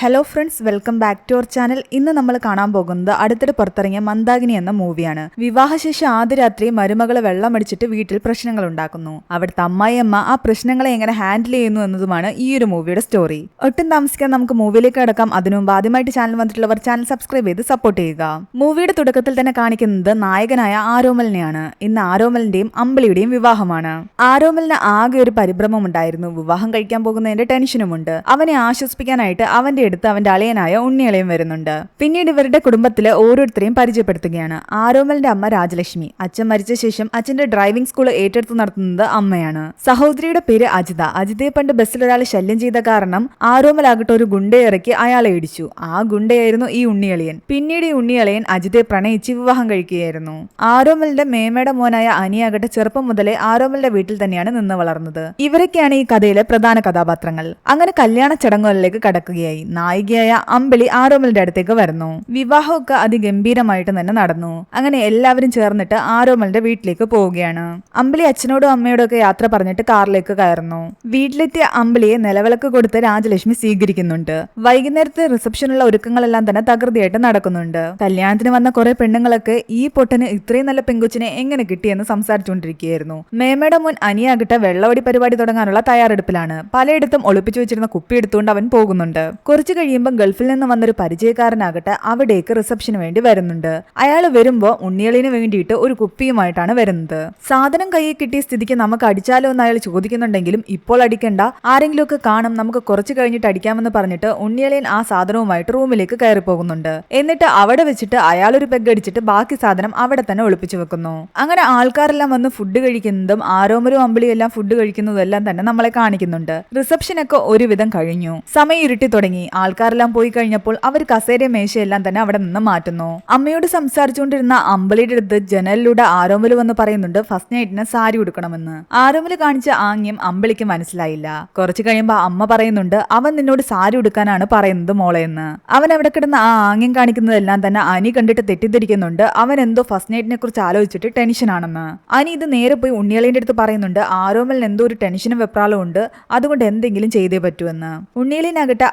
Hello friends welcome back to our channel ഇന്ന് നമ്മൾ കാണാൻ പോകുന്നത് അടുത്തിടെ പുറത്തിറങ്ങിയ മന്ദാകിനി എന്ന മൂവിയാണ്. വിവാഹശേഷം ആദ്യ രാത്രി മരുമകളെ വെള്ളമടിച്ചിട്ട് വീട്ടിൽ പ്രശ്നങ്ങൾ ഉണ്ടാക്കുന്നു. അവിടുത്തെ അമ്മായിയമ്മ ആ പ്രശ്നങ്ങളെ എങ്ങനെ ഹാൻഡിൽ ചെയ്യുന്നു എന്നതുമാണ് ഈ ഒരു മൂവിയുടെ സ്റ്റോറി ഒട്ടും താമസിക്കാൻ നമുക്ക് മൂവിയിലേക്ക് കിടക്കാം. അതിനു മുമ്പ് ആദ്യമായിട്ട് ചാനൽ വന്നിട്ടുള്ളവർ ചാനൽ സബ്സ്ക്രൈബ് ചെയ്ത് സപ്പോർട്ട് ചെയ്യുക. മൂവിയുടെ തുടക്കത്തിൽ തന്നെ കാണിക്കുന്നത് നായകനായ ആരോമലിനെയാണ്. ഇന്ന് ആരോമലിന്റെയും അമ്പിളിയുടെയും വിവാഹമാണ്. ആരോമലിന് ആകെ ഒരു പരിഭ്രമം ഉണ്ടായിരുന്നു. വിവാഹം കഴിക്കാൻ പോകുന്നതിന്റെ ടെൻഷനുമുണ്ട് അവനെ ആശ്വസിപ്പിക്കാനായിട്ട് അവന്റെ അടുത്ത് അവന്റെ അളിയനായ ഉണ്ണിയളയും വരുന്നുണ്ട്. പിന്നീട് ഇവരുടെ കുടുംബത്തിലെ ഓരോരുത്തരെയും പരിചയപ്പെടുത്തുകയാണ്. ആരോമലിന്റെ അമ്മ രാജലക്ഷ്മി. അച്ഛൻ മരിച്ച ശേഷം അച്ഛന്റെ ഡ്രൈവിംഗ് സ്കൂൾ ഏറ്റെടുത്ത് നടത്തുന്നത് അമ്മയാണ്. സഹോദരിയുടെ പേര് അജിത. അജിതയെ പണ്ട് ബസ്സിൽ ഒരാൾ ശല്യം ചെയ്ത കാരണം ആരോമലാകട്ടെ ഒരു ഗുണ്ടയെ ഇറക്കി അയാളെ ഇടിച്ചു. ആ ഗുണ്ടയായിരുന്നു ഈ ഉണ്ണിയളിയൻ. പിന്നീട് ഈ ഉണ്ണിയളിയൻ അജിതയെ പ്രണയിച്ച് വിവാഹം കഴിക്കുകയായിരുന്നു. ആരോമലിന്റെ മേമയുടെ മോനായ അനിയാകട്ടെ ചെറുപ്പം മുതലേ ആരോമലിന്റെ വീട്ടിൽ തന്നെയാണ് നിന്ന് വളർന്നത്. ഇവരൊക്കെയാണ് ഈ കഥയിലെ പ്രധാന കഥാപാത്രങ്ങൾ. അങ്ങനെ കല്യാണ ചടങ്ങുകളിലേക്ക് കടക്കുകയായി. നായികയായ അമ്പിളി ആരോമലിന്റെ അടുത്തേക്ക് വരുന്നു. വിവാഹമൊക്കെ അതിഗംഭീരമായിട്ട് തന്നെ നടന്നു. അങ്ങനെ എല്ലാവരും ചേർന്നിട്ട് ആരോമലിന്റെ വീട്ടിലേക്ക് പോവുകയാണ്. അമ്പിളി അച്ഛനോടും അമ്മയോടും ഒക്കെ യാത്ര പറഞ്ഞിട്ട് കാറിലേക്ക് കയറുന്നു. വീട്ടിലെത്തിയ അമ്പിളിയെ നിലവിളക്ക് കൊടുത്ത് രാജലക്ഷ്മി സ്വീകരിക്കുന്നുണ്ട്. വൈകുന്നേരത്തെ റിസപ്ഷനുള്ള ഒരുക്കങ്ങളെല്ലാം തന്നെ തകൃതിയായിട്ട് നടക്കുന്നുണ്ട്. കല്യാണത്തിന് വന്ന കുറെ പെണ്ണുങ്ങളൊക്കെ ഈ പൊട്ടന് ഇത്രയും നല്ല പെങ്കുച്ചിനെ എങ്ങനെ കിട്ടിയെന്ന് സംസാരിച്ചുകൊണ്ടിരിക്കുകയായിരുന്നു. മേമയുടെ മുൻ അനിയാകട്ടെ വെള്ളവടി പരിപാടി തുടങ്ങാനുള്ള തയ്യാറെടുപ്പിലാണ്. പലയിടത്തും ഒളിപ്പിച്ചു വെച്ചിരുന്ന കുപ്പി എടുത്തുകൊണ്ട് അവൻ പോകുന്നുണ്ട്. കുറച്ചു കഴിയുമ്പോൾ ഗൾഫിൽ നിന്ന് വന്നൊരു പരിചയക്കാരനാകട്ടെ അവിടേക്ക് റിസപ്ഷന് വേണ്ടി വരുന്നുണ്ട്. അയാൾ വരുമ്പോൾ ഉണ്ണിയളിന് വേണ്ടിയിട്ട് ഒരു കുപ്പിയുമായിട്ടാണ് വരുന്നത്. സാധനം കയ്യിൽ കിട്ടിയ സ്ഥിതിക്ക് നമുക്ക് അടിച്ചാലോ എന്ന് അയാൾ ചോദിക്കുന്നുണ്ടെങ്കിലും ഇപ്പോൾ അടിക്കണ്ട. ആരെങ്കിലുമൊക്കെ കാണും നമുക്ക് കുറച്ച് കഴിഞ്ഞിട്ട് അടിക്കാമെന്ന് പറഞ്ഞിട്ട് ഉണ്ണിയളിയൻ ആ സാധനവുമായിട്ട് റൂമിലേക്ക് കയറി പോകുന്നുണ്ട് എന്നിട്ട് അവിടെ വെച്ചിട്ട് അയാൾ ഒരു പെഗ് അടിച്ചിട്ട് ബാക്കി സാധനം അവിടെ തന്നെ ഒളിപ്പിച്ചു വെക്കുന്നു. അങ്ങനെ ആൾക്കാരെല്ലാം വന്ന് ഫുഡ് കഴിക്കുന്നതും ആരോമരും അമ്പിളിയും എല്ലാം ഫുഡ് കഴിക്കുന്നതും എല്ലാം തന്നെ നമ്മളെ കാണിക്കുന്നുണ്ട്. റിസപ്ഷനൊക്കെ ഒരുവിധം കഴിഞ്ഞു. സമയം ഇരുട്ടി തുടങ്ങി. ആൾക്കാരെല്ലാം പോയി കഴിഞ്ഞപ്പോൾ അവർ കസേര മേശയെല്ലാം തന്നെ അവിടെ നിന്ന് മാറ്റുന്നു. അമ്മയോട് സംസാരിച്ചുകൊണ്ടിരുന്ന അമ്പലിയുടെ അടുത്ത് ജനലിലൂടെ ആരോമൽ വന്ന് പറയുന്നുണ്ട് ഫസ്റ്റ് നൈറ്റിന് സാരി ഉടുക്കണമെന്ന്. ആരോമൽ കാണിച്ച ആംഗ്യം അമ്പളിക്ക് മനസ്സിലായില്ല. കുറച്ചു കഴിയുമ്പോൾ അമ്മ പറയുന്നുണ്ട് അവൻ നിന്നോട് സാരി ഉടുക്കാനാണ് പറയുന്നത് മോളെ എന്ന്. അവൻ അവിടെ കിടന്ന് ആ ആംഗ്യം കാണിക്കുന്നതെല്ലാം തന്നെ അനി കണ്ടിട്ട് തെറ്റിദ്ധരിക്കുന്നുണ്ട് അവൻ എന്തോ ഫസ്റ്റ് നൈറ്റിനെ കുറിച്ച് ആലോചിച്ചിട്ട് ടെൻഷൻ ആണെന്ന്. അനി ഇത് നേരെ പോയി ഉണ്ണിയലിന്റെ അടുത്ത് പറയുന്നുണ്ട് ആരോമലിന് എന്തോ ഒരു ടെൻഷനും വെപ്രാളവും ഉണ്ട് അതുകൊണ്ട് എന്തെങ്കിലും ചെയ്തേ പറ്റുമെന്ന് ഉണ്ണിയലിനാകട്ടെ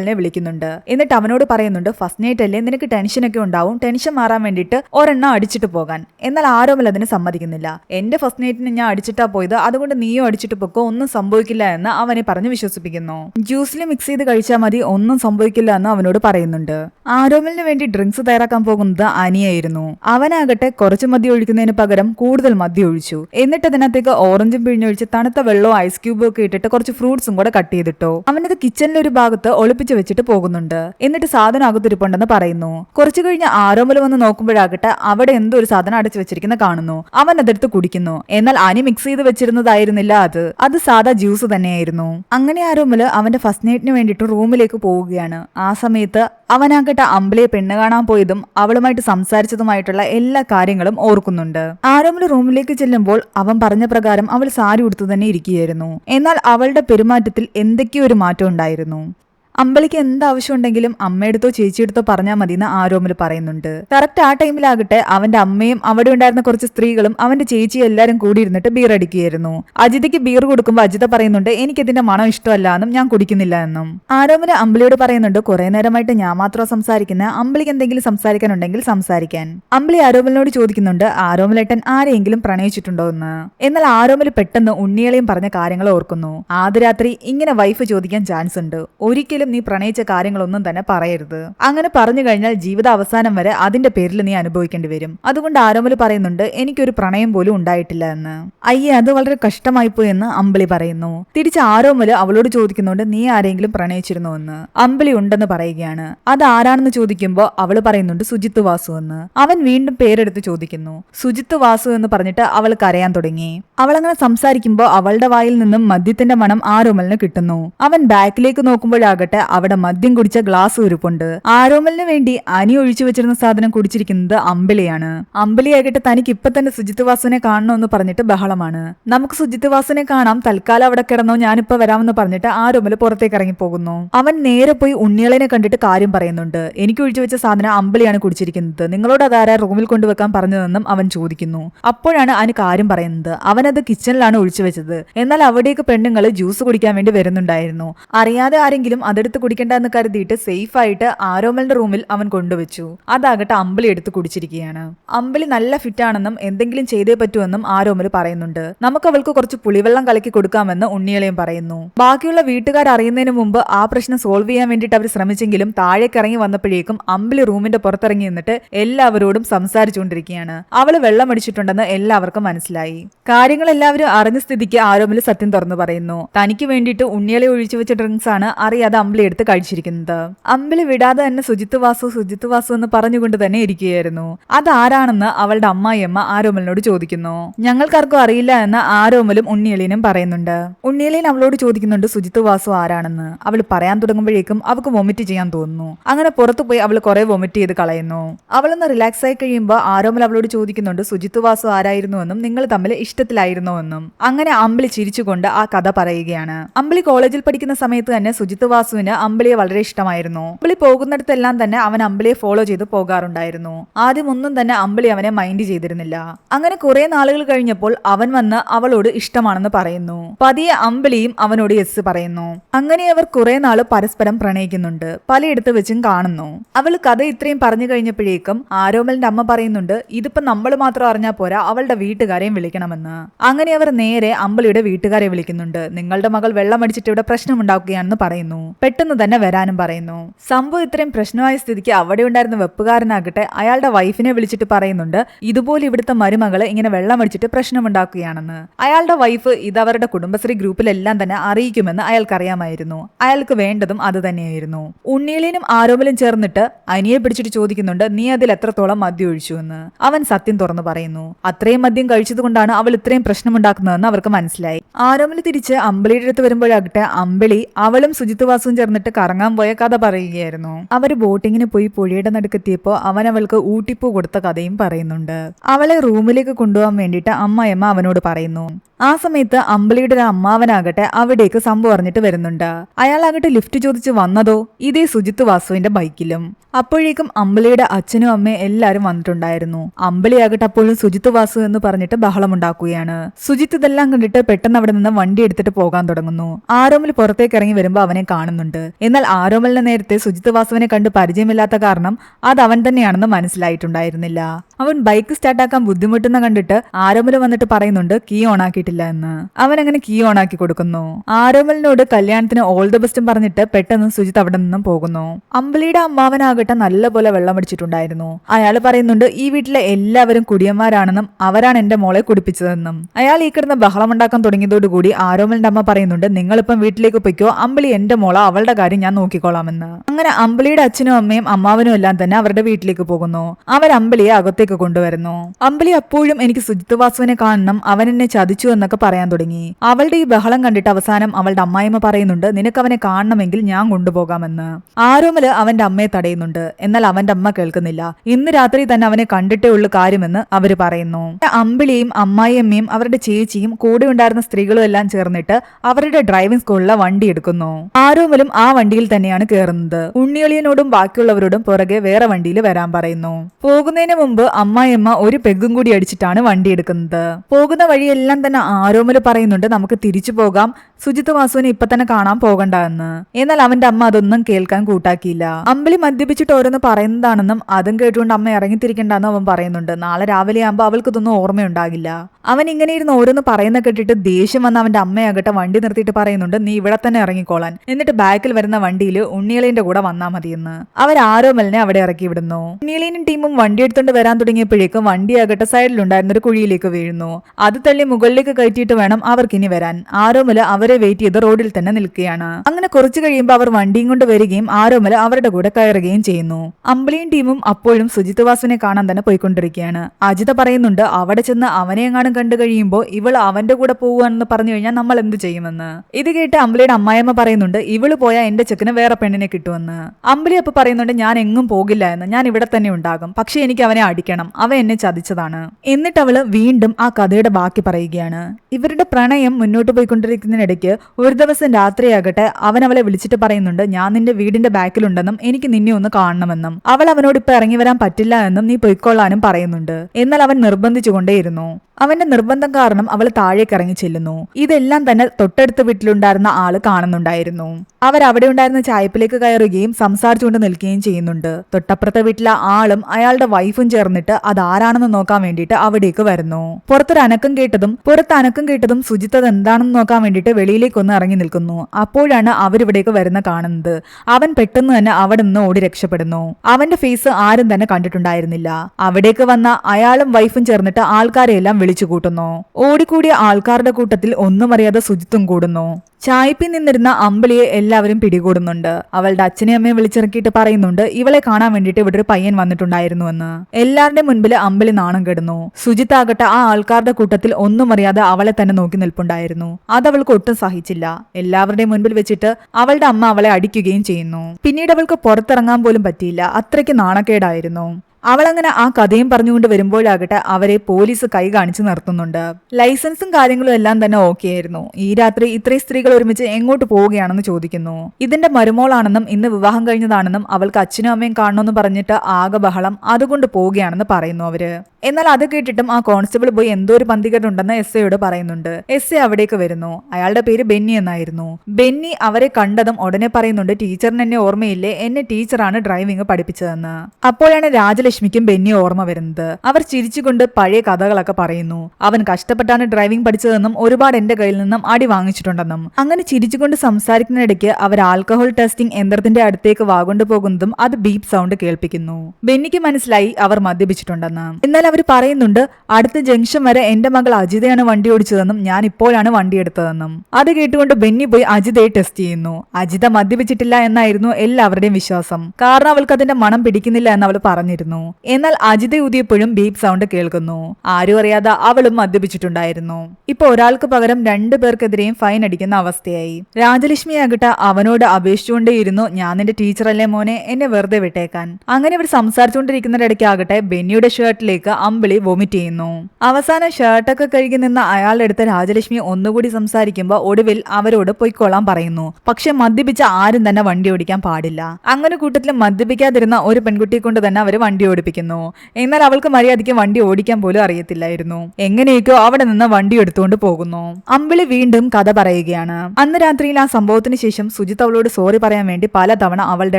ആരോമലിനെ വിളിക്കുന്നുണ്ട്. എന്നിട്ട് അവനോട് പറയുന്നുണ്ട് ഫസ്റ്റ് നൈറ്റ് അല്ലേ? നിനക്ക് ടെൻഷനൊക്കെ ഉണ്ടാവും. ടെൻഷൻ മാറാൻ വേണ്ടിയിട്ട് ഒരെണ്ണം അടിച്ചിട്ട് പോകാൻ. എന്നാൽ ആരോമൽ അതിന് സമ്മതിക്കുന്നില്ല. എന്റെ ഫസ്റ്റ് നൈറ്റിന് ഞാൻ അടിച്ചിട്ടാ പോയത്. അതുകൊണ്ട് നീയോ അടിച്ചിട്ട് പൊക്കോ? ഒന്നും സംഭവിക്കില്ല എന്ന് അവനെ പറഞ്ഞ് വിശ്വസിപ്പിക്കുന്നു. ജ്യൂസിൽ മിക്സ് ചെയ്ത് കഴിച്ചാൽ മതി. ഒന്നും സംഭവിക്കില്ല എന്ന് അവനോട് പറയുന്നുണ്ട്. ആരോമലിന് വേണ്ടി ഡ്രിങ്ക്സ് തയ്യാറാക്കാൻ പോകുന്നത് അനിയായിരുന്നു. അവനാകട്ടെ കുറച്ച് മദ്യ ഒഴിക്കുന്നതിന് പകരം കൂടുതൽ മദ്യ ഒഴിച്ചു. എന്നിട്ട് അതിനകത്തേക്ക് ഓറഞ്ചും പിഴിഞ്ഞൊഴിച്ച് തണുത്ത വെള്ളവും ഐസ് ക്യൂബും ഒക്കെ ഇട്ടിട്ട് കുറച്ച് ഫ്രൂട്ട്സും കൂടെ കട്ട് ചെയ്തിട്ടോ. അവനത് കിച്ചണിലെ ഒരു ഭാഗത്ത് ഒളിപ്പിച്ച് വെച്ചിട്ട് പോകുന്നുണ്ട്. എന്നിട്ട് സാധനം അകത്തിരിപ്പുണ്ടെന്ന് പറയുന്നു. കുറച്ചു കഴിഞ്ഞ് ആരോമൽ വന്ന് നോക്കുമ്പോഴാകട്ടെ അവിടെ എന്തോ ഒരു സാധനം അടച്ചു വെച്ചിരിക്കുന്ന കാണുന്നു. അവൻ അതെടുത്ത് കുടിക്കുന്നു. എന്നാൽ അനി മിക്സ് ചെയ്ത് വെച്ചിരുന്നതായിരുന്നില്ല അത്. അത് സാധാ ജ്യൂസ് തന്നെയായിരുന്നു. അങ്ങനെ ആരോമൽ അവന്റെ ഫസ്റ്റ് നൈറ്റിന് വേണ്ടിയിട്ട് റൂമിലേക്ക് പോവുകയാണ്. ആ സമയത്ത് അവനാകട്ടെ അമ്പിളിയെ പെണ്ണ് കാണാൻ പോയതും അവളുമായിട്ട് സംസാരിച്ചതുമായിട്ടുള്ള എല്ലാ കാര്യങ്ങളും ഓർക്കുന്നുണ്ട്. ആരോമൽ റൂമിലേക്ക് ചെല്ലുമ്പോൾ അവൻ പറഞ്ഞ പ്രകാരം അവൾ സാരി ഉടുത്തു തന്നെ ഇരിക്കുകയായിരുന്നു. എന്നാൽ അവളുടെ പെരുമാറ്റത്തിൽ എന്തൊക്കെയോ ഒരു മാറ്റം ഉണ്ടായിരുന്നു. അമ്പളിക്ക് എന്ത് ആവശ്യമുണ്ടെങ്കിലും അമ്മയെടുത്തോ ചേച്ചിയെടുത്തോ പറഞ്ഞാൽ മതി എന്ന് ആരോമൽ പറയുന്നുണ്ട്. കറക്റ്റ് ആ ടൈമിലാകട്ടെ അവന്റെ അമ്മയും അവിടെ ഉണ്ടായിരുന്ന കുറച്ച് സ്ത്രീകളും അവന്റെ ചേച്ചിയും എല്ലാവരും കൂടി ഇരുന്നിട്ട് ബീർ അടിക്കുകയായിരുന്നു. അജിതയ്ക്ക് ബീർ കൊടുക്കുമ്പോൾ അജിത പറയുന്നുണ്ട് എനിക്കിതിന്റെ മണം ഇഷ്ടമല്ല എന്നും ഞാൻ കുടിക്കുന്നില്ല എന്നും. ആരോമൽ അമ്പിളിയോട് പറയുന്നുണ്ട് കുറെ നേരമായിട്ട് ഞാൻ മാത്രം സംസാരിക്കുന്ന. അമ്പിളിക്ക് എന്തെങ്കിലും സംസാരിക്കാനുണ്ടെങ്കിൽ സംസാരിക്കാൻ. അമ്പിളി ആരോമലിനോട് ചോദിക്കുന്നുണ്ട് ആരോമലേട്ടൻ ആരെയെങ്കിലും പ്രണയിച്ചിട്ടുണ്ടോ എന്ന്? എന്നാൽ ആരോമൽ പെട്ടെന്ന് ഉണ്ണികളെയും പറഞ്ഞ കാര്യങ്ങൾ ഓർക്കുന്നു. ആദ്യ രാത്രി ഇങ്ങനെ വൈഫ് ചോദിക്കാൻ ചാൻസ് ഉണ്ട്. ഒരിക്കലും നീ പ്രണയിച്ച കാര്യങ്ങളൊന്നും തന്നെ പറയരുത്. അങ്ങനെ പറഞ്ഞു കഴിഞ്ഞാൽ ജീവിത അവസാനം വരെ അതിന്റെ പേരിൽ നീ അനുഭവിക്കേണ്ടി വരും. അതുകൊണ്ട് ആരോമൽ പറയുന്നുണ്ട് എനിക്കൊരു പ്രണയം പോലും ഉണ്ടായിട്ടില്ല എന്ന്. അയ്യേ അത് വളരെ കഷ്ടമായിപ്പോയി എന്ന് അമ്പിളി പറയുന്നു. തിരിച്ച് ആരോമൽ അവളോട് ചോദിക്കുന്നുണ്ട് നീ ആരെങ്കിലും പ്രണയിച്ചിരുന്നോ എന്ന്. അമ്പിളി ഉണ്ടെന്ന് പറയുകയാണ്. അത് ആരാണെന്ന് ചോദിക്കുമ്പോൾ അവൾ പറയുന്നുണ്ട് സുജിത്ത് വാസു എന്ന്. അവൻ വീണ്ടും പേരെടുത്ത് ചോദിക്കുന്നു സുജിത്ത് വാസു എന്ന് പറഞ്ഞിട്ട് അവൾ കരയാൻ തുടങ്ങി. അവളങ്ങനെ സംസാരിക്കുമ്പോൾ അവളുടെ വായിൽ നിന്നും മദ്യത്തിന്റെ മണം ആരോമലിന് കിട്ടുന്നു. അവൻ ബാക്കിലേക്ക് നോക്കുമ്പോഴാകട്ടെ അവിടെ മദ്യം കുടിച്ച ഗ്ലാസ് ഉരുപ്പുണ്ട് ആരോമലിന് വേണ്ടി അനി ഒഴിച്ചു വെച്ചിരുന്ന സാധനം കുടിച്ചിരിക്കുന്നത് അമ്പലിയാണ് അമ്പലിയാകട്ടെ തനിക്ക് ഇപ്പൊ തന്നെ സുജിത് വാസുവിനെ കാണണമെന്ന് പറഞ്ഞിട്ട് ബഹളമാണ്. നമുക്ക് സുജിത് വാസുവിനെ കാണാം. തൽക്കാലം അവിടെ കിടന്നോ ഞാനിപ്പോ വരാമെന്ന് പറഞ്ഞിട്ട് ആരോമൽ പുറത്തേക്ക് ഇറങ്ങി പോകുന്നു അവൻ നേരെ പോയി ഉണ്ണികളെ കണ്ടിട്ട് കാര്യം പറയുന്നുണ്ട്. എനിക്ക് ഒഴിച്ചു വെച്ച സാധനം അമ്പലിയാണ് കുടിച്ചിരിക്കുന്നത്. നിങ്ങളോട് അതാരാ റൂമിൽ കൊണ്ടുവെക്കാൻ പറഞ്ഞതെന്നും അവൻ ചോദിക്കുന്നു. അപ്പോഴാണ് അവന് കാര്യം പറയുന്നത്. അവനത് കിച്ചണിലാണ് ഒഴിച്ചു വെച്ചത്. എന്നാൽ അവിടേക്ക് പെണ്ണുങ്ങൾ ജ്യൂസ് കുടിക്കാൻ വേണ്ടി വരുന്നുണ്ടായിരുന്നു. അറിയാതെ ആരെങ്കിലും അത് അതെടുത്ത് കുടിക്കണ്ട എന്ന് കരുതിയിട്ട് സേഫ് ആയിട്ട് ആരോമലിന്റെ റൂമിൽ അവൻ കൊണ്ടുവച്ചു. അതാകട്ടെ അമ്പിളി എടുത്ത് കുടിച്ചിരിക്കുകയാണ്. അമ്പിളി നല്ല ഫിറ്റ് ആണെന്നും എന്തെങ്കിലും ചെയ്തേ പറ്റുമെന്നും ആരോമൽ പറയുന്നുണ്ട്. നമുക്ക് അവൾക്ക് കുറച്ച് പുളിവെള്ളം കലക്കി കൊടുക്കാമെന്ന് ഉണ്ണിയളയും പറയുന്നു. ബാക്കിയുള്ള വീട്ടുകാർ അറിയുന്നതിന് മുമ്പ് ആ പ്രശ്നം സോൾവ് ചെയ്യാൻ വേണ്ടിയിട്ട് അവർ ശ്രമിച്ചെങ്കിലും താഴേക്ക് ഇറങ്ങി വന്നപ്പോഴേക്കും അമ്പിളി റൂമിന്റെ പുറത്തിറങ്ങി നിന്നിട്ട് എല്ലാവരോടും സംസാരിച്ചുകൊണ്ടിരിക്കുകയാണ്. അവൾ വെള്ളം അടിച്ചിട്ടുണ്ടെന്ന് എല്ലാവർക്കും മനസ്സിലായി. കാര്യങ്ങൾ എല്ലാവരും അറിഞ്ഞ സ്ഥിതിക്ക് ആരോമൽ സത്യം തുറന്നു പറയുന്നു. തനിക്ക് വേണ്ടിയിട്ട് ഉണ്ണിയളെ ഒഴിച്ചു വെച്ച ഡ്രിങ്ക്സ് ആണ് അറിയാതെ അമ്പിളി എടുത്ത് കഴിച്ചിരിക്കുന്നത്. അമ്പിളി വിടാതെ തന്നെ സുജിത്ത് വാസു സുജിത്ത് വാസു എന്ന് പറഞ്ഞുകൊണ്ട് തന്നെ ഇരിക്കുകയായിരുന്നു. അതാരാണെന്ന് അവളുടെ അമ്മായിയമ്മ ആരോമലിനോട് ചോദിക്കുന്നു. ഞങ്ങൾക്കാർക്കും അറിയില്ല എന്ന് ആരോമലും ഉണ്ണിയലിനും പറയുന്നുണ്ട്. ഉണ്ണിയലിൻ അവളോട് ചോദിക്കുന്നുണ്ട് സുജിത്ത് വാസു ആരാണെന്ന്. അവൾ പറയാൻ തുടങ്ങുമ്പോഴേക്കും അവൾക്ക് വൊമിറ്റ് ചെയ്യാൻ തോന്നുന്നു. അങ്ങനെ പുറത്തു പോയി അവൾ കുറെ വൊമിറ്റ് ചെയ്ത് കളയുന്നു. അവളൊന്ന് റിലാക്സ് ആയി കഴിയുമ്പോൾ ആരോമൽ അവളോട് ചോദിക്കുന്നുണ്ട് സുജിത്ത് വാസു ആരായിരുന്നുവെന്നും നിങ്ങൾ തമ്മിൽ ഇഷ്ടത്തിലായിരുന്നുവെന്നും അങ്ങനെ അമ്പിളി ചിരിച്ചുകൊണ്ട് ആ കഥ പറയുകയാണ്. അമ്പിളി കോളേജിൽ പഠിക്കുന്ന സമയത്ത് തന്നെ സുജിത്ത് വാസുവിന് അമ്പിളിയെ വളരെ ഇഷ്ടമായിരുന്നു. അമ്പിളി പോകുന്നിടത്തെല്ലാം തന്നെ അവൻ അമ്പിളിയെ ഫോളോ ചെയ്ത് പോകാറുണ്ടായിരുന്നു. ആദ്യം ഒന്നും തന്നെ അമ്പിളി അവനെ മൈൻഡ് ചെയ്തിരുന്നില്ല. അങ്ങനെ കുറെ നാളുകൾ കഴിഞ്ഞപ്പോൾ അവൻ വന്ന് അവളോട് ഇഷ്ടമാണെന്ന് പറയുന്നു. പതിയെ അമ്പിളിയും അവനോട് യെസ് പറയുന്നു. അങ്ങനെ അവർ കുറെ നാൾ പരസ്പരം പ്രണയിക്കുന്നുണ്ട്. പലയിടത്ത് വെച്ചും കാണുന്നു. അവൾ കഥ ഇത്രയും പറഞ്ഞു കഴിഞ്ഞപ്പോഴേക്കും ആരോമലിന്റെ അമ്മ പറയുന്നുണ്ട് ഇതിപ്പോ നമ്മൾ മാത്രം അറിഞ്ഞാൽ പോരാ അവളുടെ വീട്ടുകാരെയും വിളിക്കണമെന്ന്. അങ്ങനെ അവർ നേരെ അമ്പിളിയുടെ വീട്ടുകാരെ വിളിക്കുന്നുണ്ട്. നിങ്ങളുടെ മകൾ വെള്ളം അടിച്ചിട്ട് ഇവിടെ പ്രശ്നം ഉണ്ടാക്കുകയാണെന്ന് പറയുന്നു. പെട്ടെന്ന് തന്നെ വരാനും പറയുന്നു. സംഭവം ഇത്രയും പ്രശ്നമായ സ്ഥിതിക്ക് അവിടെ ഉണ്ടായിരുന്ന വെപ്പുകാരനാകട്ടെ അയാളുടെ വൈഫിനെ വിളിച്ചിട്ട് പറയുന്നുണ്ട് ഇതുപോലെ ഇവിടുത്തെ മരുമകൾ ഇങ്ങനെ വെള്ളം അടിച്ചിട്ട് പ്രശ്നമുണ്ടാക്കുകയാണെന്ന്. അയാളുടെ വൈഫ് ഇത് അവരുടെ കുടുംബശ്രീ ഗ്രൂപ്പിലെല്ലാം തന്നെ അറിയിക്കുമെന്ന് അയാൾക്കറിയാമായിരുന്നു. അയാൾക്ക് വേണ്ടതും അത് തന്നെയായിരുന്നു. ഉണ്ണിയിലിനും ആരോമലും ചേർന്നിട്ട് അനിയെ പിടിച്ചിട്ട് ചോദിക്കുന്നുണ്ട് നീ അതിൽ എത്രത്തോളം മദ്യം ഒഴിച്ചു എന്ന്? അവൻ സത്യം തുറന്നു പറയുന്നു അത്രയും മദ്യം കഴിച്ചതുകൊണ്ടാണ് അവൾ ഇത്രയും പ്രശ്നമുണ്ടാക്കുന്നതെന്ന് അവർക്ക് മനസ്സിലായി. ആരോമിൽ തിരിച്ച് അമ്പിളിയുടെ അടുത്ത് വരുമ്പോഴാകട്ടെ അമ്പിളി അവളും സുജിത് വാസുവും ചേർന്നിട്ട് കറങ്ങാൻ പോയ കഥ പറയുകയായിരുന്നു. അവർ ബോട്ടിങ്ങിന് പോയി പുഴയുടെ നടുക്കെത്തിയപ്പോ അവൻ അവൾക്ക് ഊട്ടിപ്പൂ കൊടുത്ത കഥയും പറയുന്നുണ്ട്. അവളെ റൂമിലേക്ക് കൊണ്ടുപോകാൻ വേണ്ടിയിട്ട് അമ്മായിയമ്മ അവനോട് പറയുന്നു. ആ സമയത്ത് അമ്പലിയുടെ ഒരു അമ്മാവനാകട്ടെ അവിടേക്ക് സംഭവം അറിഞ്ഞിട്ട് വരുന്നുണ്ട്. അയാളാകട്ടെ ലിഫ്റ്റ് ചോദിച്ച് വന്നതോ ഇതേ സുജിത്ത് വാസുവിന്റെ ബൈക്കിലും. അപ്പോഴേക്കും അമ്പലിയുടെ അച്ഛനും അമ്മയും എല്ലാവരും വന്നിട്ടുണ്ടായിരുന്നു. അമ്പലിയാകട്ടെ അപ്പോഴും സുജിത്ത് വാസു എന്ന് പറഞ്ഞിട്ട് ബഹളമുണ്ടാക്കുകയാണ്. സുജിത്ത് ഇതെല്ലാം കണ്ടിട്ട് പെട്ടെന്ന് അവിടെ നിന്ന് വണ്ടി എടുത്തിട്ട് പോകാൻ തുടങ്ങുന്നു. ആരോമിൽ പുറത്തേക്ക് ഇറങ്ങി വരുമ്പോൾ അവനെ കാണുന്നുണ്ട്. എന്നാൽ ആരോമലിന് നേരത്തെ സുജിത് വാസുവിനെ കണ്ട് പരിചയമില്ലാത്ത കാരണം അത് അവൻ തന്നെയാണെന്ന് മനസ്സിലായിട്ടുണ്ടായിരുന്നില്ല. അവൻ ബൈക്ക് സ്റ്റാർട്ടാക്കാൻ ബുദ്ധിമുട്ടുന്ന കണ്ടിട്ട് ആരോമൽ വന്നിട്ട് പറയുന്നുണ്ട് കീ ഓൺ ആക്കിയിട്ടില്ല എന്ന്. അവൻ അങ്ങനെ കീ ഓൺ ആക്കി കൊടുക്കുന്നു. ആരോമലിനോട് കല്യാണത്തിന് ഓൾ ദ ബെസ്റ്റും പറഞ്ഞിട്ട് പെട്ടെന്ന് സുജിത് അവിടെ നിന്നും പോകുന്നു. അമ്പിളിയുടെ അമ്മാവനാകട്ടെ നല്ലപോലെ വെള്ളം അടിച്ചിട്ടുണ്ടായിരുന്നു. അയാൾ പറയുന്നുണ്ട് ഈ വീട്ടിലെ എല്ലാവരും കുടിയന്മാരാണെന്നും അവരാണ് എന്റെ മോളെ കുടിപ്പിച്ചതെന്നും. അയാൾ ഈ കിടന്ന് ബഹളമുണ്ടാക്കാൻ തുടങ്ങിയതോടുകൂടി ആരോമലിന്റെ അമ്മ പറയുന്നുണ്ട് നിങ്ങളിപ്പം വീട്ടിലേക്ക് പൊയ്ക്കോ അമ്പിളി എന്റെ മോള അവളുടെ കാര്യം ഞാൻ നോക്കിക്കോളാമെന്ന്. അങ്ങനെ അമ്പിളിയുടെ അച്ഛനും അമ്മയും അമ്മാവനും എല്ലാം തന്നെ അവരുടെ വീട്ടിലേക്ക് പോകുന്നു. അവർ അമ്പിളിയെ അകത്തേക്ക് കൊണ്ടുവരുന്നു. അമ്പിളി അപ്പോഴും എനിക്ക് സുജിത് വാസുവിനെ കാണണം അവൻ എന്നെ ചതിച്ചു എന്നൊക്കെ പറയാൻ തുടങ്ങി. അവളുടെ ഈ ബഹളം കണ്ടിട്ട് അവസാനം അവളുടെ അമ്മായിമ്മ പറയുന്നുണ്ട് നിനക്ക് അവനെ കാണണമെങ്കിൽ ഞാൻ കൊണ്ടുപോകാമെന്ന്. ആരോമൽ അവന്റെ അമ്മയെ തടയുന്നുണ്ട്. എന്നാൽ അവന്റെ അമ്മ കേൾക്കുന്നില്ല. ഇന്ന് രാത്രി തന്നെ അവനെ കണ്ടിട്ടേ ഉള്ളു കാര്യമെന്ന് അവർ പറയുന്നു. അമ്പിളിയും അമ്മായിയമ്മയും അവരുടെ ചേച്ചിയും കൂടെ ഉണ്ടായിരുന്ന സ്ത്രീകളും എല്ലാം ചേർന്നിട്ട് അവരുടെ ഡ്രൈവിംഗ് സ്കൂളിലെ വണ്ടി എടുക്കുന്നു. ആരോമലും ആ വണ്ടിയിൽ തന്നെയാണ് കയറുന്നത് ഉണ്ണിയളിയനോടും ബാക്കിയുള്ളവരോടും പുറകെ വേറെ വണ്ടിയിൽ വരാൻ പറയുന്നു. പോകുന്നതിന് മുമ്പ് അമ്മായിയമ്മ ഒരു പെഗും കൂടി അടിച്ചിട്ടാണ് വണ്ടി എടുക്കുന്നത്. പോകുന്ന വഴിയെല്ലാം തന്നെ ആരോമൽ പറയുന്നുണ്ട് നമുക്ക് തിരിച്ചു പോകാം. സുജിത് വാസുവിനെ ഇപ്പൊ തന്നെ കാണാൻ പോകണ്ട എന്ന്. എന്നാൽ അവന്റെ അമ്മ അതൊന്നും കേൾക്കാൻ കൂട്ടാക്കിയില്ല. അമ്പിളി മദ്യപിച്ചിട്ട് ഓരോന്ന് പറയുന്നതാണെന്നും അതും കേട്ടുകൊണ്ട് അമ്മ ഇറങ്ങിത്തിരിക്കണ്ടെന്നും അവൻ പറയുന്നുണ്ട്. നാളെ രാവിലെ ആകുമ്പോൾ അവൾക്കിതൊന്നും ഓർമ്മയുണ്ടാകില്ല. അവൻ ഇങ്ങനെ ഇരുന്ന് ഓരോന്ന് പറയുന്ന കേട്ടിട്ട് ദേഷ്യം വന്ന അവന്റെ അമ്മയാകട്ടെ വണ്ടി നിർത്തിയിട്ട് പറയുന്നുണ്ട് നീ ഇവിടെ തന്നെ ഇറങ്ങിക്കോളാൻ. എന്നിട്ട് ബാക്കിൽ വരുന്ന വണ്ടിയിൽ ഉണ്ണിയളിന്റെ കൂടെ വന്നാൽ മതിയെന്ന് അവർ ആരോമലിനെ അവിടെ ഇറക്കി വിടുന്നു. ഉണ്ണിയളിനും ടീമും വണ്ടി എടുത്തുകൊണ്ട് വരാൻ തുടങ്ങിയപ്പോഴേക്കും വണ്ടിയാകട്ടെ സൈഡിലുണ്ടായിരുന്ന ഒരു കുഴിയിലേക്ക് വീഴുന്നു. അത് തള്ളി മുകളിലേക്ക് കയറ്റിയിട്ട് വേണം അവർക്കിനി വരാൻ. ആരോമല അവരെ വെയിറ്റ് ചെയ്ത് റോഡിൽ തന്നെ നിൽക്കുകയാണ്. അങ്ങനെ കുറച്ചു കഴിയുമ്പോൾ അവർ വണ്ടിയും കൊണ്ട് വരികയും ആരോമൽ അവരുടെ കൂടെ കയറുകയും ചെയ്യുന്നു. അമ്പിളിയും ടീമും അപ്പോഴും സുജിത് വാസുവിനെ കാണാൻ തന്നെ പോയിക്കൊണ്ടിരിക്കുകയാണ്. അജിത പറയുന്നുണ്ട് അവിടെ ചെന്ന് അവനെ കണ്ടു കഴിയുമ്പോൾ ഇവൾ അവന്റെ കൂടെ പോവുകയാണെന്ന് പറഞ്ഞു കഴിഞ്ഞാൽ നമ്മൾ എന്ത് ചെയ്യുമെന്ന്? ഇത് കേട്ട് അമ്പിളിയുടെ അമ്മായിയമ്മ പറയുന്നുണ്ട് ഇവൾ പോയാൽ എന്റെ ചെക്കന് വേറെ പെണ്ണിനെ കിട്ടുമെന്ന്. അമ്പിളി അപ്പൊ പറയുന്നുണ്ട് ഞാൻ എങ്ങും പോകില്ല എന്ന്. ഞാൻ ഇവിടെ തന്നെ ഉണ്ടാകും. പക്ഷെ എനിക്ക് അവനെ അടിക്കണം. അവ എന്നെ ചതിച്ചതാണ്. എന്നിട്ട് അവൾ വീണ്ടും ആ കഥയുടെ ബാക്കി പറയുകയാണ്. ഇവരുടെ പ്രണയം മുന്നോട്ട് പോയിക്കൊണ്ടിരിക്കുന്നതിനിടയ്ക്ക് ഒരു ദിവസം രാത്രിയാകട്ടെ അവൻ അവളെ വിളിച്ചിട്ട് പറയുന്നുണ്ട് ഞാൻ നിന്റെ വീടിന്റെ ബാക്കിലുണ്ടെന്നും എനിക്ക് നിന്നെ ഒന്ന് കാണണമെന്നും. അവൾ അവനോട് ഇപ്പൊ ഇറങ്ങി വരാൻ പറ്റില്ല എന്നും നീ പൊയ്ക്കൊള്ളാനും പറയുന്നുണ്ട്. എന്നാൽ അവൻ നിർബന്ധിച്ചുകൊണ്ടേയിരുന്നു അവൻ അവന്റെ നിർബന്ധം കാരണം അവൾ താഴേക്ക് ഇറങ്ങി ചെല്ലുന്നു. ഇതെല്ലാം തന്നെ തൊട്ടടുത്ത വീട്ടിലുണ്ടായിരുന്ന ആൾ കാണുന്നുണ്ടായിരുന്നു. അവർ അവിടെ ഉണ്ടായിരുന്ന ചായപ്പിലേക്ക് കയറുകയും സംസാരിച്ചുകൊണ്ട് നിൽക്കുകയും ചെയ്യുന്നുണ്ട്. തൊട്ടപ്പുറത്തെ വീട്ടിലെ ആളും അയാളുടെ വൈഫും ചേർന്നിട്ട് അതാരാണെന്ന് നോക്കാൻ വേണ്ടിയിട്ട് അവിടേക്ക് വരുന്നു. പുറത്തൊരു അനക്കം കേട്ടതും പുറത്ത് അനക്കം കേട്ടതും സുജിത്ത് അത് എന്താണെന്ന് നോക്കാൻ വേണ്ടിയിട്ട് വെളിയിലേക്ക് ഒന്ന് ഇറങ്ങി നിൽക്കുന്നു. അപ്പോഴാണ് അവരിവിടേക്ക് വരുന്ന കാണുന്നത്. അവൻ പെട്ടെന്ന് തന്നെ അവിടെ നിന്ന് ഓടി രക്ഷപ്പെടുന്നു. അവന്റെ ഫേസ് ആരും തന്നെ കണ്ടിട്ടുണ്ടായിരുന്നില്ല. അവിടേക്ക് വന്ന അയാളും വൈഫും ചേർന്നിട്ട് ആൾക്കാരെയെല്ലാം വിളിച്ചു കൂട്ടുന്നു. ഓടിക്കൂടിയ ആൾക്കാരുടെ കൂട്ടത്തിൽ ഒന്നും അറിയാതെ സുജിത്തും കൂടുന്നു. ചായ്പി നിന്നിരുന്ന അമ്പിളിയെ എല്ലാവരും പിടികൂടുന്നുണ്ട്. അവളുടെ അച്ഛനെ അമ്മയെ വിളിച്ചിറക്കിയിട്ട് പറയുന്നുണ്ട് ഇവളെ കാണാൻ വേണ്ടിയിട്ട് ഇവിടെ ഒരു പയ്യൻ വന്നിട്ടുണ്ടായിരുന്നുവെന്ന്. എല്ലാവരുടെ മുൻപിൽ അമ്പലി നാണം കെടുന്നു. സുജിത്ത് ആകട്ടെ ആ ആൾക്കാരുടെ കൂട്ടത്തിൽ ഒന്നും അറിയാതെ അവളെ തന്നെ നോക്കി നിൽപ്പുണ്ടായിരുന്നു. അത് അവൾക്ക് ഒട്ടും സഹിച്ചില്ല. എല്ലാവരുടെയും മുൻപിൽ വെച്ചിട്ട് അവളുടെ അമ്മ അവളെ അടിക്കുകയും ചെയ്യുന്നു. പിന്നീട് അവൾക്ക് പുറത്തിറങ്ങാൻ പോലും പറ്റിയില്ല. അത്രയ്ക്ക് നാണക്കേടായിരുന്നു. അവളങ്ങനെ ആ കഥയും പറഞ്ഞുകൊണ്ട് വരുമ്പോഴാകട്ടെ അവരെ പോലീസ് കൈ കാണിച്ച് നിർത്തുന്നുണ്ട്. ലൈസൻസും കാര്യങ്ങളും എല്ലാം തന്നെ ഓക്കെ ആയിരുന്നു. ഈ രാത്രി ഇത്രയും സ്ത്രീകൾ ഒരുമിച്ച് എങ്ങോട്ട് പോവുകയാണെന്ന് ചോദിക്കുന്നു. ഇതിന്റെ മരുമോളാണെന്നും ഇന്ന് വിവാഹം കഴിഞ്ഞതാണെന്നും അവൾക്ക് അച്ഛനും അമ്മയും കാണണമെന്ന് പറഞ്ഞിട്ട് ആകെ ബഹളം അതുകൊണ്ട് പോവുകയാണെന്ന് പറയുന്നു അവർ. എന്നാൽ അത് കേട്ടിട്ടും ആ കോൺസ്റ്റബിൾ പോയി എന്തോ ഒരു പന്തികേടുണ്ടെന്ന് എസ് എയോട് പറയുന്നുണ്ട്. എസ് എ അവിടേക്ക് വരുന്നു. അയാളുടെ പേര് ബെന്നി എന്നായിരുന്നു. ബെന്നി അവരെ കണ്ടതും ഉടനെ പറയുന്നുണ്ട് ടീച്ചറിന് എന്നെ ഓർമ്മയില്ലേ? എന്നെ ടീച്ചറാണ് ഡ്രൈവിംഗ് പഠിപ്പിച്ചതെന്ന്. അപ്പോഴാണ് രാജലക്ഷ്മിക്കും ബെന്നി ഓർമ്മ വരുന്നത്. അവർ ചിരിച്ചുകൊണ്ട് പഴയ കഥകളൊക്കെ പറയുന്നു. അവൻ കഷ്ടപ്പെട്ടാണ് ഡ്രൈവിംഗ് പഠിച്ചതെന്നും ഒരുപാട് എന്റെ കയ്യിൽ നിന്നും അടി വാങ്ങിച്ചിട്ടുണ്ടെന്നും. അങ്ങനെ ചിരിച്ചുകൊണ്ട് സംസാരിക്കുന്നതിനിടയ്ക്ക് അവർ ആൽക്കഹോൾ ടെസ്റ്റിംഗ് യന്ത്രത്തിന്റെ അടുത്തേക്ക് വാഗൊണ്ടു പോകുന്നതും അത് ബീപ് സൗണ്ട് കേൾപ്പിക്കുന്നു. ബെന്നിക്ക് മനസ്സിലായി അവർ മദ്യപിച്ചിട്ടുണ്ടെന്ന്. എന്നാൽ അവർ പറയുന്നുണ്ട് അടുത്ത ജംഗ്ഷൻ വരെ എന്റെ മകൾ അജിതയാണ് വണ്ടി ഓടിച്ചതെന്നും ഞാൻ ഇപ്പോഴാണ് വണ്ടി എടുത്തതെന്നും. അത് കേട്ടുകൊണ്ട് ബെന്നി പോയി അജിതയെ ടെസ്റ്റ് ചെയ്യുന്നു. അജിത മദ്യപിച്ചിട്ടില്ല എന്നായിരുന്നു എല്ലാവരുടെയും വിശ്വാസം. കാരണം അവൾക്ക് അതിന്റെ മണം പിടിക്കുന്നില്ല എന്ന് അവൾ പറഞ്ഞിരുന്നു. എന്നാൽ അജിത ഊതിയപ്പോഴും ബീപ് സൗണ്ട് കേൾക്കുന്നു. ആരും അറിയാതെ അവളും മദ്യപിച്ചിട്ടുണ്ടായിരുന്നു. ഇപ്പൊ ഒരാൾക്ക് പകരം രണ്ടു പേർക്കെതിരെയും ഫൈൻ അടിക്കുന്ന അവസ്ഥയായി. രാജലക്ഷ്മി ആകട്ടെ അവനോട് അപേക്ഷിച്ചുകൊണ്ടേയിരുന്നു ഞാൻ നിന്റെ ടീച്ചറല്ലേ മോനെ എന്നെ വെറുതെ വിട്ടേക്കാൻ. അങ്ങനെ ഇവർ സംസാരിച്ചുകൊണ്ടിരിക്കുന്നിടയ്ക്കാകട്ടെ ബെന്നിയുടെ ഷർട്ടിലേക്ക് അമ്പിളി വൊമിറ്റ് ചെയ്യുന്നു. അവസാനം ഷർട്ടൊക്കെ കഴുകി നിന്ന അയാളുടെ അടുത്ത് രാജലക്ഷ്മി ഒന്നുകൂടി സംസാരിക്കുമ്പോൾ ഒടുവിൽ അവരോട് പൊയ്ക്കോളാൻ പറയുന്നു. പക്ഷെ മദ്യപിച്ച ആരും തന്നെ വണ്ടി ഓടിക്കാൻ പാടില്ല. അങ്ങനെ കൂട്ടത്തിൽ മദ്യപിക്കാതിരുന്ന ഒരു പെൺകുട്ടിയെ കൊണ്ട് തന്നെ അവർ വണ്ടി ഓടിപ്പിക്കുന്നു. എന്നാൽ അവൾക്ക് മര്യാദയ്ക്ക് വണ്ടി ഓടിക്കാൻ പോലും അറിയത്തില്ലായിരുന്നു. എങ്ങനെയൊക്കെയോ അവിടെ നിന്ന് വണ്ടി എടുത്തുകൊണ്ട് പോകുന്നു. അമ്പിളി വീണ്ടും കഥ പറയുകയാണ്. അന്ന് രാത്രിയിൽ ആ സംഭവത്തിന് ശേഷം സുജിത് അവളോട് സോറി പറയാൻ വേണ്ടി പലതവണ അവളുടെ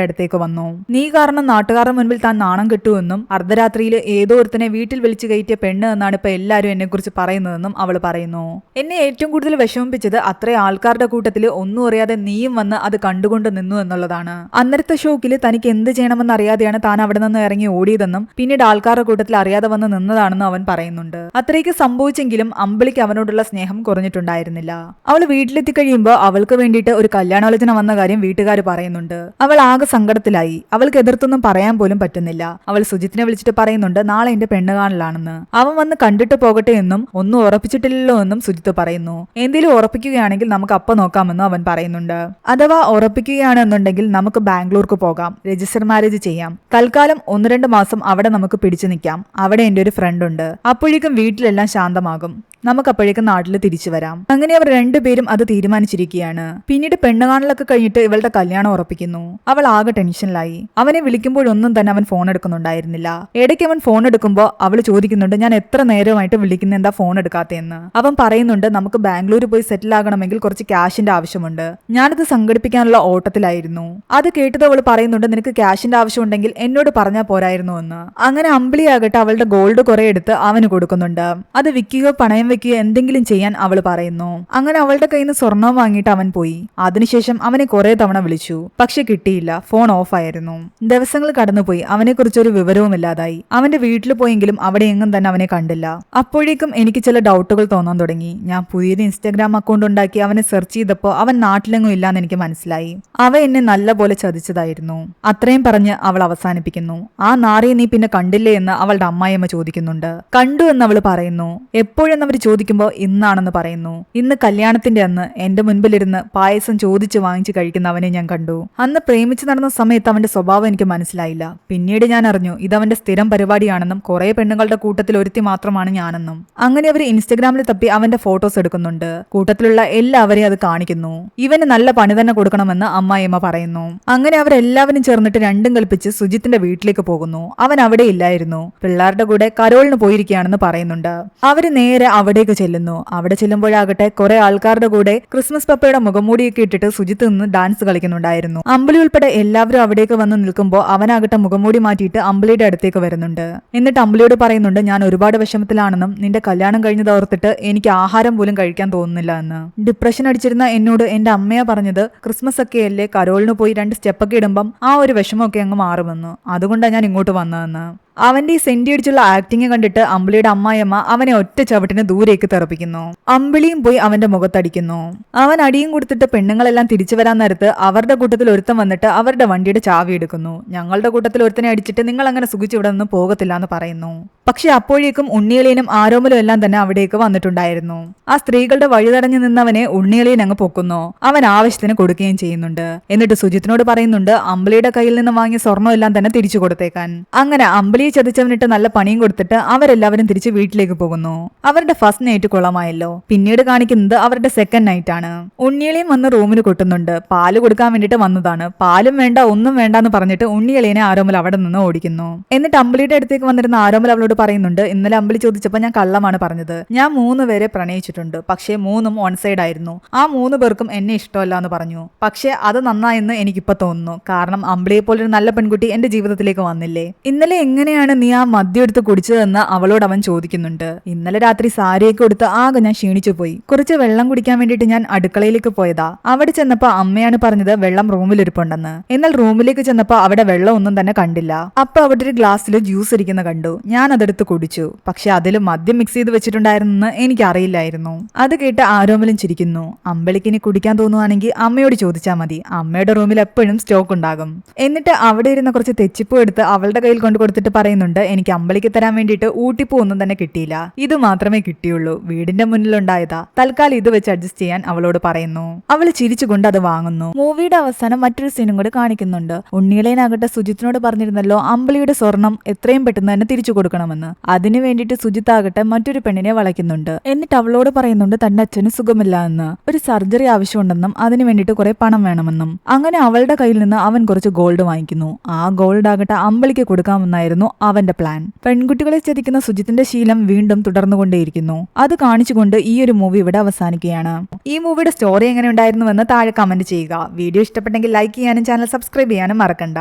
അടുത്തേക്ക് വന്നു. നീ കാരണം നാട്ടുകാരുടെ മുൻപിൽ താൻ നാണം കിട്ടുമെന്നും അർദ്ധരാത്രിയിൽ ഏതോ ഒരുത്തനെ വീട്ടിൽ വിളിച്ചു കയറ്റിയ പെണ്ണ് എന്നാണ് ഇപ്പൊ എല്ലാവരും എന്നെ കുറിച്ച് പറയുന്നതെന്നും അവൾ പറയുന്നു. എന്നെ ഏറ്റവും കൂടുതൽ വിഷമിപ്പിച്ചത് അത്രയും ആൾക്കാരുടെ കൂട്ടത്തിൽ ഒന്നും അറിയാതെ നീയും വന്ന് അത് കണ്ടുകൊണ്ട് നിന്നു എന്നുള്ളതാണ്. അന്നരത്തെ ഷോക്കിൽ തനിക്ക് എന്ത് ചെയ്യണമെന്ന് അറിയാതെയാണ് താൻ അവിടെ നിന്ന് ഇറങ്ങി ഓടിയതെന്നും പിന്നീട് ആൾക്കാരുടെ കൂട്ടത്തിൽ അറിയാതെ വന്ന് നിന്നതാണെന്നും അവൻ പറയുന്നുണ്ട്. അത്രയ്ക്ക് സംഭവിച്ചെങ്കിലും അമ്പിളിക്ക് അവനോടുള്ള സ്നേഹം കുറഞ്ഞിട്ടുണ്ടായിരുന്നില്ല. അവൾ വീട്ടിലെത്തി കഴിയുമ്പോൾ അവൾക്ക് വേണ്ടിയിട്ട് ഒരു കല്യാണാലോചന വന്ന കാര്യം വീട്ടുകാർ പറയുന്നുണ്ട്. അവൾ ആകെ സങ്കടത്തിലായി. അവൾക്ക് എതിർത്തൊന്നും പറയാൻ പോലും പറ്റുന്നില്ല. അവൾ സുജിത്തിനെ വിളിച്ചിട്ട് പറയുന്നുണ്ട് നാളെ എന്റെ പെണ്ണ് കാണലാണെന്ന്. അവൻ വന്ന് കണ്ടിട്ട് പോകട്ടെ എന്നും ഒന്നും ഉറപ്പിച്ചിട്ടില്ലല്ലോ എന്നും സുജിത്ത് പറയുന്നു. എന്തെങ്കിലും ഉറപ്പിക്കുകയാണെങ്കിൽ നമുക്ക് അപ്പ നോക്കാമെന്നും അവൻ പറയുന്നുണ്ട്. അഥവാ ഉറപ്പിക്കുകയാണെന്നുണ്ടെങ്കിൽ നമുക്ക് ബാംഗ്ലൂർക്ക് പോകാം. രജിസ്റ്റർ മാരേജ് ചെയ്യാം. തൽക്കാലം ഒന്ന് രണ്ട് മാസം അവിടെ നമുക്ക് പിടിച്ചു നിൽക്കാം. അവിടെ എന്റെ ഒരു ഫ്രണ്ട് ഉണ്ട്. അപ്പോഴേക്കും വീട്ടിലെല്ലാം ശാന്തമാകും. നമുക്ക് അപ്പോഴേക്കും നാട്ടിൽ തിരിച്ചു വരാം. അങ്ങനെ അവർ രണ്ടുപേരും അത് തീരുമാനിച്ചിരിക്കുകയാണ്. പിന്നീട് പെണ്ണുകാണലൊക്കെ കഴിഞ്ഞിട്ട് ഇവളുടെ കല്യാണം ഉറപ്പിക്കുന്നു. അവൾ ആകെ ടെൻഷനിലായി. അവനെ വിളിക്കുമ്പോഴൊന്നും തന്നെ അവൻ ഫോൺ എടുക്കുന്നുണ്ടായിരുന്നില്ല. ഇടയ്ക്ക് അവൻ ഫോൺ എടുക്കുമ്പോൾ അവൾ ചോദിക്കുന്നുണ്ട് ഞാൻ എത്ര നേരമായിട്ട് വിളിക്കുന്ന? എന്താ ഫോൺ എടുക്കാത്തതെന്ന് അവൻ പറയുന്നുണ്ട് നമുക്ക് ബാംഗ്ലൂർ പോയി സെറ്റിൽ ആകണമെങ്കിൽ കുറച്ച് ക്യാഷിന്റെ ആവശ്യമുണ്ട്. ഞാനത് സംഘടിപ്പിക്കാനുള്ള ഓട്ടത്തിലായിരുന്നു. അത് കേട്ടത് അവൾ പറയുന്നുണ്ട് നിനക്ക് ക്യാഷിന്റെ ആവശ്യമുണ്ടെങ്കിൽ എന്നോട് പറഞ്ഞാൽ പോരായിരുന്നു എന്ന് അങ്ങനെ അമ്പിളിയാകട്ടെ അവളുടെ ഗോൾഡ് കുറെ എടുത്ത് അവന് കൊടുക്കുന്നുണ്ട്. അത് വിൽക്കുകയോ പണയം വെക്കുകയോ എന്തെങ്കിലും ചെയ്യാൻ അവൾ പറയുന്നു. അങ്ങനെ അവളുടെ കയ്യിൽ നിന്ന് സ്വർണം വാങ്ങിയിട്ട് അവൻ പോയി. അതിനുശേഷം അവനെ കുറെ തവണ വിളിച്ചു. പക്ഷെ കിട്ടിയില്ല. ഫോൺ ഓഫ് ആയിരുന്നു. ദിവസങ്ങൾ കടന്നുപോയി. അവനെക്കുറിച്ച് ഒരു വിവരവും ഇല്ലാതായി. അവന്റെ വീട്ടിൽ പോയെങ്കിലും അവിടെ എങ്ങും തന്നെ അവനെ കണ്ടില്ല. അപ്പോഴേക്കും എനിക്ക് ചില ഡൗട്ടുകൾ തോന്നാൻ തുടങ്ങി. ഞാൻ പുതിയൊരു ഇൻസ്റ്റാഗ്രാം അക്കൗണ്ട് ഉണ്ടാക്കി അവനെ സെർച്ച് ചെയ്തപ്പോൾ അവൻ നാട്ടിലെങ്ങും ഇല്ലാന്ന് എനിക്ക് മനസ്സിലായി. അവ എന്നെ നല്ല പോലെ ചതിച്ചതായിരുന്നു. അത്രയും പറഞ്ഞ് അവൾ അവസാനിപ്പിക്കുന്നു. ആ നാറിയെ നീ പിന്നെ കണ്ടില്ലേ എന്ന് അവളുടെ അമ്മായിയമ്മ ചോദിക്കുന്നുണ്ട്. കണ്ടു എന്ന് അവൾ പറയുന്നു. എപ്പോഴെന്നവർ ചോദിക്കുമ്പോൾ ഇന്നാണെന്ന് പറയുന്നു. ഇന്ന് കല്യാണത്തിന്റെ അന്ന് എന്റെ മുൻപിലിരുന്ന് പായസം ചോദിച്ചു വാങ്ങിച്ചു കഴിക്കുന്ന അവനെ ഞാൻ കണ്ടു. അന്ന് പ്രേമിച്ചു നടന്ന സമയത്ത് അവന്റെ സ്വഭാവം എനിക്ക് മനസ്സിലായില്ല. പിന്നീട് ഞാൻ അറിഞ്ഞു ഇതവന്റെ സ്ഥിരം പരിപാടിയാണെന്നും കുറെ പെണ്ണുങ്ങളുടെ കൂട്ടത്തിൽ ഒരുത്തി മാത്രമാണ് ഞാനെന്നും. അങ്ങനെ അവർ ഇൻസ്റ്റഗ്രാമിൽ തപ്പി അവന്റെ ഫോട്ടോസ് എടുക്കുന്നുണ്ട്. കൂട്ടത്തിലുള്ള എല്ലാവരെയും അത് കാണിക്കുന്നു. ഇവന് നല്ല പണി തന്നെ കൊടുക്കണമെന്ന് അമ്മായിയമ്മ പറയുന്നു. അങ്ങനെ അവരെല്ലാവരും ചേർന്നിട്ട് രണ്ടും കൽപ്പിച്ച് സുജിത്തിന്റെ വീട്ടിലേക്ക് പോകുന്നു. അവൻ അവിടെ ഇല്ലായിരുന്നു. പിള്ളേരുടെ കൂടെ കരോളിന് പോയിരിക്കുകയാണെന്ന് പറയുന്നുണ്ട്. അവർ നേരെ അവിടെ അവിടേക്ക് ചെല്ലുന്നു. അവിടെ ചെല്ലുമ്പോഴാകട്ടെ കുറെ ആൾക്കാരുടെ കൂടെ ക്രിസ്മസ് പപ്പയുടെ മുഖംമൂടിയൊക്കെ ഇട്ടിട്ട് സുജിത്ത് നിന്ന് ഡാൻസ് കളിക്കുന്നുണ്ടായിരുന്നു. അമ്പലി ഉൾപ്പെടെ എല്ലാവരും അവിടേക്ക് വന്ന് നിൽക്കുമ്പോൾ അവനാകട്ടെ മുഖംമൂടി മാറ്റിയിട്ട് അമ്പലിയുടെ അടുത്തേക്ക് വരുന്നുണ്ട്. എന്നിട്ട് അമ്പലിയോട് പറയുന്നുണ്ട് ഞാൻ ഒരുപാട് വിഷമത്തിലാണെന്നും നിന്റെ കല്യാണം കഴിഞ്ഞത് ഓർത്തിട്ട് എനിക്ക് ആഹാരം പോലും കഴിക്കാൻ തോന്നുന്നില്ല എന്ന്. ഡിപ്രഷൻ അടിച്ചിരുന്ന എന്നോട് എന്റെ അമ്മയാ പറഞ്ഞത് ക്രിസ്മസ് ഒക്കെ അല്ലേ കരോളിന് പോയി രണ്ട് സ്റ്റെപ്പൊക്കെ ഇടുമ്പം ആ ഒരു വിഷമമൊക്കെ അങ്ങ് മാറുമെന്ന്. അതുകൊണ്ടാണ് ഞാൻ ഇങ്ങോട്ട് വന്നതെന്ന്. അവന്റെ ഈ സെന്റി അടിച്ചുള്ള ആക്ടിങ് കണ്ടിട്ട് അമ്പിളിയുടെ അമ്മായിയമ്മ അവനെ ഒറ്റ ചവിട്ടിന് ദൂരേക്ക് തെറപ്പിക്കുന്നു. അമ്പിളിയും പോയി അവന്റെ മുഖത്തടിക്കുന്നു. അവൻ അടിയും കൊടുത്തിട്ട് പെണ്ണുങ്ങളെല്ലാം തിരിച്ചു വരാൻ നേരത്ത് അവരുടെ കൂട്ടത്തിൽ ഒരുത്തം വന്നിട്ട് അവരുടെ വണ്ടിയുടെ ചാവി എടുക്കുന്നു. ഞങ്ങളുടെ കൂട്ടത്തിൽ ഒരുത്തനെ അടിച്ചിട്ട് നിങ്ങൾ അങ്ങനെ സുഖിച്ച് ഇവിടെ നിന്ന് പോകത്തില്ല എന്ന് പറയുന്നു. പക്ഷെ അപ്പോഴേക്കും ഉണ്ണിയളിയനും ആരോമലും എല്ലാം തന്നെ അവിടേക്ക് വന്നിട്ടുണ്ടായിരുന്നു. ആ സ്ത്രീകളുടെ വഴി തടഞ്ഞു നിന്നവനെ ഉണ്ണിയളിയൻ അങ്ങ് പൊക്കുന്നു. അവൻ ആവശ്യത്തിന് കൊടുക്കുകയും ചെയ്യുന്നുണ്ട്. എന്നിട്ട് സുജിത്തിനോട് പറയുന്നുണ്ട് അമ്പിളിയുടെ കയ്യിൽ നിന്ന് വാങ്ങിയ സ്വർണം എല്ലാം തന്നെ തിരിച്ചു കൊടുത്തേക്കാൻ. അങ്ങനെ അമ്പിളിയെ ചതിച്ചവനിട്ട് നല്ല പണിയും കൊടുത്തിട്ട് അവരെല്ലാവരും തിരിച്ച് വീട്ടിലേക്ക് പോകുന്നു. അവരുടെ ഫസ്റ്റ് നൈറ്റ് കുളമായല്ലോ. പിന്നീട് കാണിക്കുന്നത് അവരുടെ സെക്കൻഡ് നൈറ്റ് ആണ്. ഉണ്ണിയളിയും വന്ന് റൂമിൽ കൊട്ടുന്നുണ്ട്. പാൽ കൊടുക്കാൻ വേണ്ടിട്ട് വന്നതാണ്. പാലും വേണ്ട ഒന്നും വേണ്ട എന്ന് പറഞ്ഞിട്ട് ഉണ്ണിയളിയനെ ആരോമൽ അവിടെ നിന്ന് ഓടിക്കുന്നു. എന്നിട്ട് അമ്പിളിയുടെ അടുത്തേക്ക് വന്നിരുന്ന ആരോമൽ അവളോട് പറയുന്നുണ്ട് ഇന്നലെ അമ്പിളി ചോദിച്ചപ്പോൾ ഞാൻ കള്ളമാണ് പറഞ്ഞത്. ഞാൻ മൂന്ന് പേരെ പ്രണയിച്ചിട്ടുണ്ട്. പക്ഷേ മൂന്നും വൺ സൈഡ് ആയിരുന്നു. ആ മൂന്ന് പേർക്കും എന്നെ ഇഷ്ടമല്ല എന്ന് പറഞ്ഞു. പക്ഷേ അത് നന്നായെന്ന് എനിക്കിപ്പോ തോന്നുന്നു. കാരണം അമ്പിളിയെ പോലൊരു നല്ല പെൺകുട്ടി എന്റെ ജീവിതത്തിലേക്ക് വന്നില്ലേ? ഇന്നലെ എങ്ങനെയാണ് നീ ആ മദ്യം എടുത്ത് കുടിച്ചതെന്ന് അവളോട് അവൻ ചോദിക്കുന്നുണ്ട്. ഇന്നലെ രാത്രി സാരിയൊക്കെ കൊടുത്ത് ആകെ ഞാൻ ക്ഷീണിച്ചു പോയി. കുറച്ച് വെള്ളം കുടിക്കാൻ വേണ്ടിയിട്ട് ഞാൻ അടുക്കളയിലേക്ക് പോയതാ. അവിടെ ചെന്നപ്പോ അമ്മയാണ് പറഞ്ഞത് വെള്ളം റൂമിൽ ഇരിപ്പുണ്ടെന്ന്. എന്നാൽ റൂമിലേക്ക് ചെന്നപ്പോ അവിടെ വെള്ളം ഒന്നും തന്നെ കണ്ടില്ല. അപ്പൊ അവിടെ ഒരു ഗ്ലാസ്സിൽ ജ്യൂസ് ഇരിക്കുന്ന കണ്ടു. ഞാൻ അതെടുത്ത് കുടിച്ചു. പക്ഷെ അതിൽ മദ്യം മിക്സ് ചെയ്ത് വെച്ചിട്ടുണ്ടായിരുന്നെന്ന് എനിക്ക് അറിയില്ലായിരുന്നു അത് കേട്ട് ആരോമലും ചിരിക്കുന്നു. അമ്പളിക്ക് ഇനി കുടിക്കാൻ തോന്നുവാണെങ്കിൽ അമ്മയോട് ചോദിച്ചാൽ മതി. അമ്മയുടെ റൂമിൽ എപ്പോഴും സ്റ്റോക്ക് ഉണ്ടാകും. എന്നിട്ട് അവിടെ ഇരുന്ന കുറച്ച് തെച്ചിപ്പൂ എടുത്ത് അവളുടെ കയ്യിൽ കൊണ്ടു കൊടുത്തിട്ട് പറയുന്നുണ്ട് എനിക്ക് അമ്പളിക്ക് തരാൻ വേണ്ടിയിട്ട് ഊട്ടിപ്പൂ ഒന്നും തന്നെ കിട്ടിയില്ല. ഇത് മാത്രമേ കിട്ടിയുള്ളൂ. വീടിന്റെ മുന്നിലുണ്ടായതാ. തൽക്കാലം ഇത് വെച്ച് അഡ്ജസ്റ്റ് ചെയ്യാൻ അവളോട് പറയുന്നു. അവൾ ചിരിച്ചുകൊണ്ട് അത് വാങ്ങുന്നു. മൂവിയുടെ അവസാനം മറ്റൊരു സീനും കൂടി കാണിക്കുന്നുണ്ട്. ഉണ്ണികളേനാകട്ടെ സുജിത്തിനോട് പറഞ്ഞിരുന്നല്ലോ അമ്പളിയുടെ സ്വർണം എത്രയും പെട്ടെന്ന് തന്നെ തിരിച്ചു കൊടുക്കണമെന്ന്. അതിനു വേണ്ടിയിട്ട് സുജിത്ത് ആകട്ടെ മറ്റൊരു പെണ്ണിനെ വളയ്ക്കുന്നുണ്ട്. എന്നിട്ട് അവളോട് പറയുന്നുണ്ട് തന്റെ അച്ഛന് സുഖമില്ല എന്ന്. ഒരു സർജറി ആവശ്യമുണ്ടെന്നും അതിനു വേണ്ടിയിട്ട് കുറെ പണം വേണമെന്നും. അങ്ങനെ അവളുടെ കയ്യിൽ നിന്ന് അവൻ കുറച്ച് ഗോൾഡ് വാങ്ങിക്കുന്നു. ആ ഗോൾഡ് ആകട്ടെ അമ്പളിക്ക് കൊടുക്കാമെന്നായിരുന്നു അവന്റെ പ്ലാൻ പെൺകുട്ടികളെ ചതിക്കുന്ന സുജിത്തിന്റെ ശീലം വീണ്ടും തുടർന്നുകൊണ്ടേയിരിക്കുന്നു. അത് കാണിച്ചുകൊണ്ട് ഈ ഒരു മൂവി ഇവിടെ അവസാനിക്കുകയാണ്. ഈ മൂവിയുടെ സ്റ്റോറി എങ്ങനെ ഉണ്ടായിരുന്നുവെന്ന് താഴെ കമന്റ് ചെയ്യുക. വീഡിയോ ഇഷ്ടപ്പെട്ടെങ്കിൽ ലൈക്ക് ചെയ്യാനും ചാനൽ സബ്സ്ക്രൈബ് ചെയ്യാനും മറക്കണ്ട.